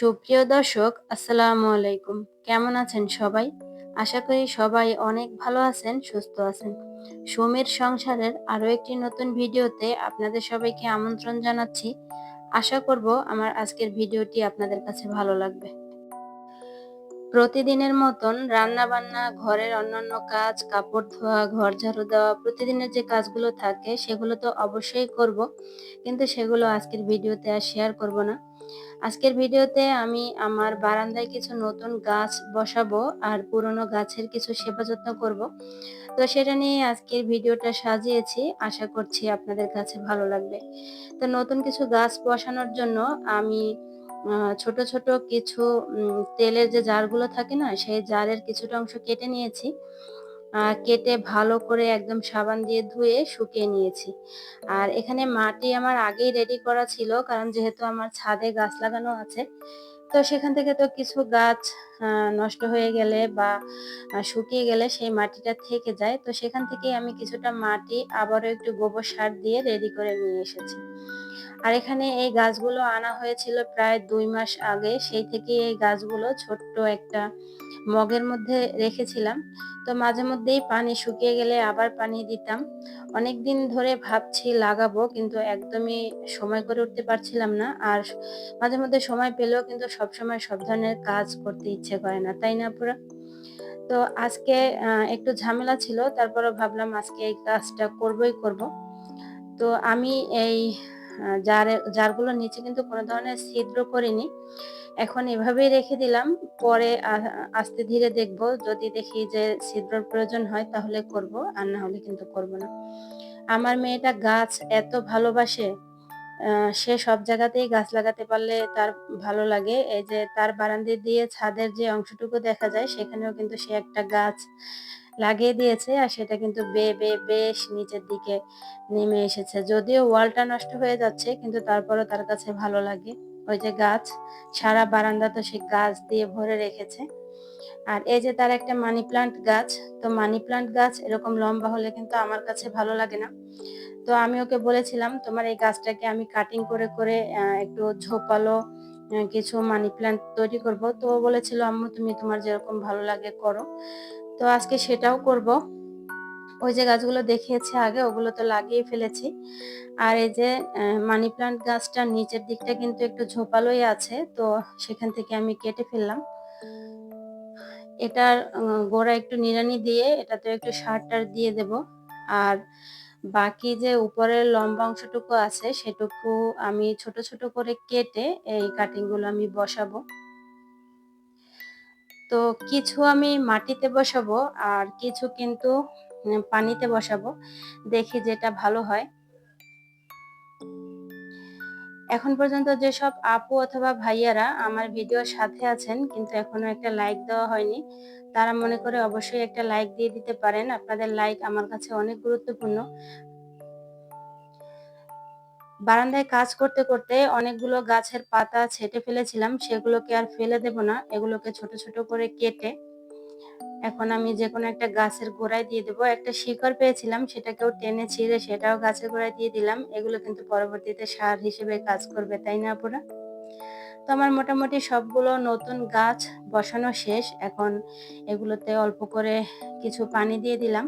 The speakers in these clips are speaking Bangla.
সুপ্রিয় দর্শক, আসসালামু আলাইকুম। কেমন আছেন সবাই? আশা করি সবাই অনেক ভালো আছেন, সুস্থ আছেন। সুমির সংসারের আরও একটি নতুন ভিডিওতে আপনাদের সবাইকে আমন্ত্রণ জানাচ্ছি। আশা করব আমার আজকের ভিডিওটি আপনাদের কাছে ভালো লাগবে। প্রতিদিনের মতন রান্না বান্না ঘরের অন্যান্য কাজ, কাপড় ধোয়া, ঘর ঝাড়ু দেওয়া, প্রতিদিনের যে কাজগুলো থাকে সেগুলো তো অবশ্যই করব। কিন্তু সেগুলো আজকের ভিডিওতে আর শেয়ার করব না। আজকের ভিডিওতে আমি আমার বারান্দায় কিছু নতুন গাছ বসাবো আর পুরনো গাছের কিছু সেবা যত্ন করব। তো সেটা নিয়ে আজকের ভিডিওটা সাজিয়েছি, আশা করছি আপনাদের কাছে ভালো লাগবে। তো নতুন কিছু গাছ বসানোর জন্য আমি ছোট ছোট কিছু তেলের যে জারগুলো থাকে না, সেই জারের কিছুটা অংশ কেটে নিয়েছি। কেটে ভালো করে একদম সাবান দিয়ে ধুয়ে শুকিয়ে নিয়েছি। আর এখানে মাটি আমার আগেই রেডি করা ছিল, কারণ যেহেতু আমার ছাদে গাছ লাগানো আছে, তো সেখান থেকে তো কিছু গাছ নষ্ট হয়ে গেলে বা শুকিয়ে গেলে সেই মাটিটা থেকে যায়। তো সেখান থেকে আমি কিছুটা মাটি আবারও একটু গোবর সার দিয়ে রেডি করে নিয়ে এসেছি। আর এখানে এই গাছগুলো আনা হয়েছিল প্রায় দুই মাস আগে। সেই থেকে এই গাছগুলো ছোট্ট একটা মগের মধ্যে রেখেছিলাম। তো মাঝে মধ্যেই পানি শুকিয়ে গেলে আবার পানি দিতাম। অনেক দিন ধরে ভাবছি লাগাবো, কিন্তু একদমই সময় করে উঠতে পারছিলাম না। আর মাঝে মধ্যে সময় পেলেও কিন্তু সবসময় সব ধরনের কাজ করতে ইচ্ছে করে না, তাই না পুরো? তো আজকে একটু ঝামেলা ছিল তারপরে ভাবলাম আজকে এই কাজটা করবই করব। তো আমি এই যার যারগুলোর নিচে কিন্তু কোনো ধরনের ছিদ্র করিনি। এখন এভাবেই রেখে দিলাম। পরে আস্তে ধীরে দেখব। যদি দেখি যে ছিদ্রর প্রয়োজন হয় তাহলে করব, আর না হলে কিন্তু করব না। আমার মেয়েটা গাছ এত ভালোবাসে সে সব জায়গাতেই গাছ লাগাতে পারলে তার ভালো লাগে। এই যে তার বারান্দে দিয়ে ছাদের যে অংশটুকু দেখা যায়, সেখানেও কিন্তু সে একটা গাছ লাগিয়ে দিয়েছে আর সেটা কিন্তু বে বে, বেশ নিচের দিকে নেমে এসেছে। যদিও ওয়ালটা নষ্ট হয়ে যাচ্ছে, কিন্তু তারপরও তার কাছে ভালো লাগে। ওই যে গাছ, সারা বারান্দা তো সে গাছ দিয়ে ভরে রেখেছে। আর এই যে তার একটা মানি প্লান্ট গাছ, তো মানি প্লান্ট গাছ এরকম লম্বা হলে কিন্তু আমার কাছে ভালো লাগে না। তো আমি ওকে বলেছিলাম, তোমার এই গাছটাকে আমি কাটিং করে করে একটু ঝোপালো কিছু মানি প্লান্ট তৈরি করব। তো বলেছিল, আম্মু, তুমি তোমার যেরকম ভালো লাগে করো। তো আজকে সেটাও করব। ওই যে গাছগুলো দেখিয়েছি আগে, ওগুলো তো লাগিয়ে ফেলেছি। আর এই যে মানি প্লান্ট গাছটার নিচের দিকটা কিন্তু একটু ঝোপালোই আছে, তো সেখান থেকে আমি কেটে ফেললাম। এটার গোড়া একটু নিড়ানি দিয়ে এটাতে একটু সার টার দিয়ে দেব। আর বাকি যে উপরের লম্বা অংশটুকু আছে, সেটুকু আমি ছোট ছোট করে কেটে এই কাটিংগুলো আমি বসাবো। তো কিছু আমি মাটিতে বসাবো আর কিছু কিন্তু পানিতে বসাবো। দেখি যেটা ভালো হয়। এখন পর্যন্ত যেসব আপু অথবা ভাইয়ারা আমার ভিডিওর সাথে আছেন, কিন্তু এখনও একটা লাইক দেওয়া হয়নি, তারা মনে করে অবশ্যই একটা লাইক দিয়ে দিতে পারেন। আপনাদের লাইক আমার কাছে অনেক গুরুত্বপূর্ণ। বারান্দায় কাজ করতে করতে অনেকগুলো গাছের পাতা ছেটে ফেলেছিলাম, সেগুলোকে আর ফেলে দেব না। এগুলোকে ছোট ছোট করে কেটে এখন আমি যে কোনো একটা গাছের গোড়ায় দিয়ে দেবো। একটা শিকড় পেয়েছিলাম, সেটাকেও টেনে ছিঁড়ে সেটাও গাছের গোড়ায় দিয়ে দিলাম। এগুলো কিন্তু পরবর্তীতে সার হিসেবে কাজ করবে, তাই না পুরা তো আমার মোটামুটি সবগুলো নতুন গাছ বসানো শেষ। এখন এগুলোতে অল্প করে কিছু পানি দিয়ে দিলাম।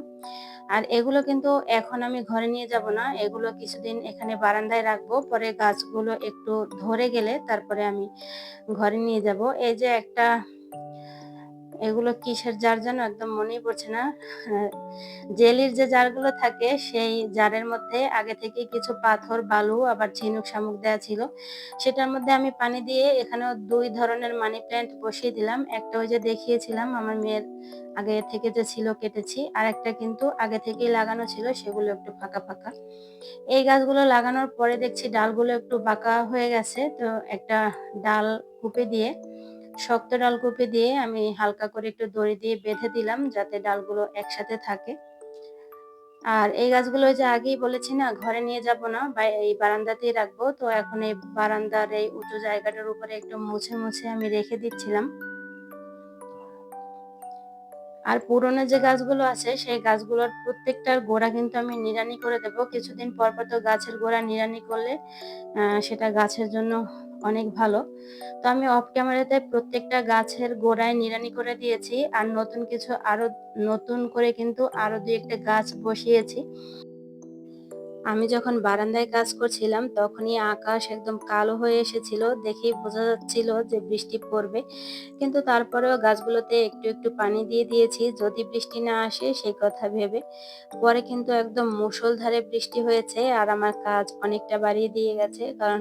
আর এগুলো কিন্তু এখন আমি ঘরে নিয়ে যাব না। এগুলো কিছুদিন এখানে বারান্দায় রাখব। পরে গাছগুলো একটু ধরে গেলে তারপরে আমি ঘরে নিয়ে যাব। এই যে একটা এগুলো কিসের জার যেন একদম মনেই পড়ছে না। জেলির যে জারগুলো থাকে, সেই জারের মধ্যে আগে থেকে কিছু পাথর, বালু, আবার ঝিনুক শামুক দেওয়া ছিল। সেটার মধ্যে আমি পানি দিয়ে এখানেও দুই ধরনের মানি প্ল্যান্ট বসিয়ে দিলাম। একটা ওই যে দেখিয়েছিলাম, আমার মেয়ের আগে থেকে যে ছিল, কেটেছি। আর একটা কিন্তু আগে থেকেই লাগানো ছিল, সেগুলো একটু ফাঁকা ফাঁকা। এই গাছগুলো লাগানোর পরে দেখছি ডালগুলো একটু বাঁকা হয়ে গেছে। তো একটা ডাল কুপে দিয়ে শক্ত ডালকপি দিয়ে আমি হালকা করে একটু দড়ি দিয়ে বেঁধে দিলাম যাতে ডালগুলো একসাথে থাকে। আর এই গাছগুলো যে আগেই বলেছি না, ঘরে নিয়ে যাব না, বা এই বারান্দাতেই রাখব। তো এখন এই বারান্দার এই উঁচু জায়গাটার উপরে একটু মুছে মুছে আমি রেখে দিচ্ছিলাম। আর পুরনো যে গাছগুলো আছে, সেই গাছগুলোর প্রত্যেকটার গোড়া কিন্তু আমি নিরানি করে দেব। কিছুদিন পর পর তো গাছের গোড়া নিরানি করলে সেটা গাছের জন্য অনেক ভালো। তো আমি অফ ক্যামেরাতে প্রত্যেকটা গাছের গোড়ায় নিরানি করে দিয়েছি আর নতুন কিছু আরও, নতুন করে কিন্তু আরও দুই একটা গাছ বসিয়েছি। আমি যখন বারান্দায় কাজ করছিলাম, তখনই আকাশ একদম কালো হয়ে এসেছিল। দেখেই বোঝা যাচ্ছিল যে বৃষ্টি পড়বে। কিন্তু তারপরেও গাছগুলোতে একটু একটু পানি দিয়ে দিয়েছি। যদি বৃষ্টি না আসে সেই কথা ভেবে। পরে কিন্তু একদম মুষলধারে বৃষ্টি হয়েছে আর আমার কাজ অনেকটা বাড়িয়ে দিয়ে গেছে। কারণ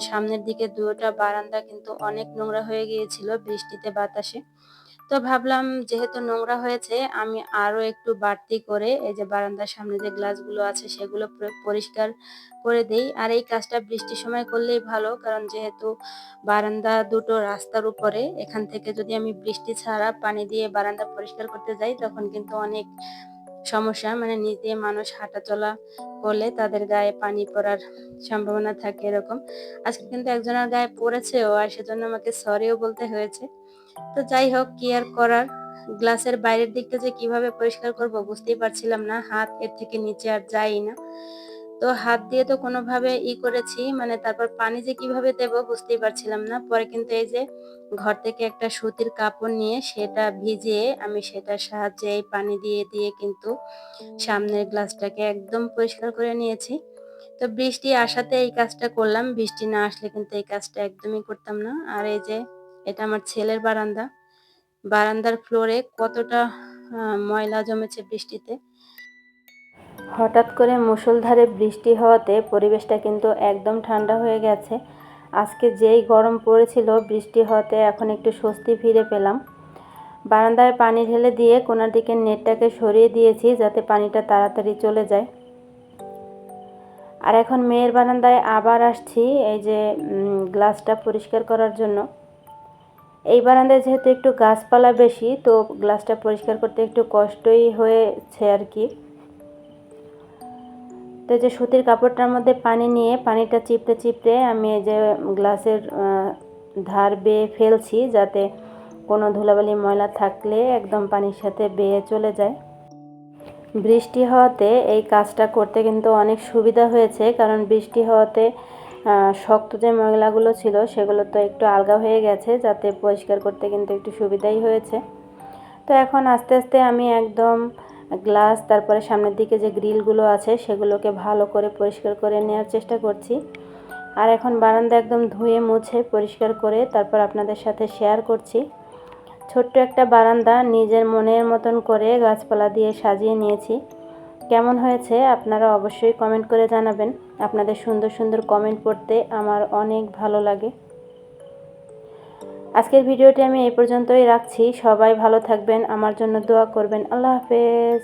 সামনের দিকে দুটা বারান্দা কিন্তু অনেক নোংরা হয়ে গিয়েছিল বৃষ্টিতে বাতাসে। তো ভাবলাম যেহেতু নোংরা হয়েছে, আমি আরও একটু বাড়তি করে এই যে বারান্দার সামনে যে গ্লাসগুলো আছে সেগুলো পরিষ্কার করে দেই। আর এই কাজটা বৃষ্টির সময় করলেই ভালো, কারণ যেহেতু বারান্দা দুটো রাস্তার উপরে, এখান থেকে যদি আমি বৃষ্টি ছাড়া পানি দিয়ে বারান্দা পরিষ্কার করতে যাই, তখন কিন্তু অনেক সমস্যা। মানে নিজে মানুষ হাঁটা চলা করলে তাদের গায়ে পানি পড়ার সম্ভাবনা থাকে এরকম। আজকে কিন্তু একজনের গায়ে পড়েছেও, আর সেজন্য আমাকে সরিও বলতে হয়েছে। তো যাই হোক, কি আর করার? গ্লাসের বাইরের দিকটা যে কীভাবে পরিষ্কার করব বুঝতেই পারছিলাম না, হাত এর থেকে নিচে আর যাই না। তো হাত দিয়ে তো কোনোভাবে ই করেছি মানে তারপর পানি যে কীভাবে দেব বুঝতেই পারছিলাম না। পরে কিন্তু এই যে ঘর থেকে একটা সুতির কাপড় নিয়ে সেটা ভিজিয়ে আমি সেটার সাহায্যে এই পানি দিয়ে দিয়ে কিন্তু সামনের গ্লাসটাকে একদম পরিষ্কার করে নিয়েছি। তো বৃষ্টি আসাতে এই কাজটা করলাম, বৃষ্টি না আসলে কিন্তু এই কাজটা একদমই করতাম না। আর এই যে এটা আমার ছেলের বারান্দা। বারান্দার ফ্লোরে কতটা ময়লা জমেছে বৃষ্টিতে। হঠাৎ করে মুষলধারে বৃষ্টি হওয়াতে পরিবেশটা কিন্তু একদম ঠান্ডা হয়ে গেছে। আজকে যেই গরম পড়েছিল, বৃষ্টি হওয়াতে এখন একটু স্বস্তি ফিরে পেলাম। বারান্দায় পানি ঢেলে দিয়ে কোনার দিকে নেটটাকে সরিয়ে দিয়েছি যাতে পানিটা তাড়াতাড়ি চলে যায়। আর এখন মেয়ের বারান্দায় আবার আসছি, এই যে গ্লাসটা পরিষ্কার করার জন্য। এই বারান্দায় যেহেতু একটু গাছপালা বেশি, তো গ্লাসটা পরিষ্কার করতে একটু কষ্টই হয়েছে আর কি। তো যে সুতির কাপড়টার মধ্যে পানি নিয়ে, পানিটা চিপড়ে চিপড়ে আমি এই যে গ্লাসের ধার বেয়ে ফেলছি যাতে কোনো ধুলাবালি ময়লা থাকলে একদম পানির সাথে বেয়ে চলে যায়। বৃষ্টি হওয়াতে এই কাজটা করতে কিন্তু অনেক সুবিধা হয়েছে, কারণ বৃষ্টি হওয়াতে শক্ত যে ময়লাগুলো ছিল সেগুলো তো একটু আলগা হয়ে গেছে, যাতে পরিষ্কার করতে কিন্তু একটু সুবিধাই হয়েছে। তো এখন আস্তে আস্তে আমি একদম গ্লাস, তারপরে সামনের দিকে যে গ্রিলগুলো আছে সেগুলোকে ভালো করে পরিষ্কার করে নেওয়ার চেষ্টা করছি। আর এখন বারান্দা একদম ধুয়ে মুছে পরিষ্কার করে তারপর আপনাদের সাথে শেয়ার করছি। ছোট্ট একটা বারান্দা নিজের মনের মতন করে গাছপালা দিয়ে সাজিয়ে নিয়েছি। কেমন হয়েছে আপনারা অবশ্যই কমেন্ট করে জানাবেন। আপনাদের সুন্দর সুন্দর কমেন্ট পড়তে আমার অনেক ভালো লাগে। আজকের ভিডিওটি আমি এই পর্যন্তই রাখছি। সবাই ভালো থাকবেন, আমার জন্য দোয়া করবেন। আল্লাহ হাফেজ।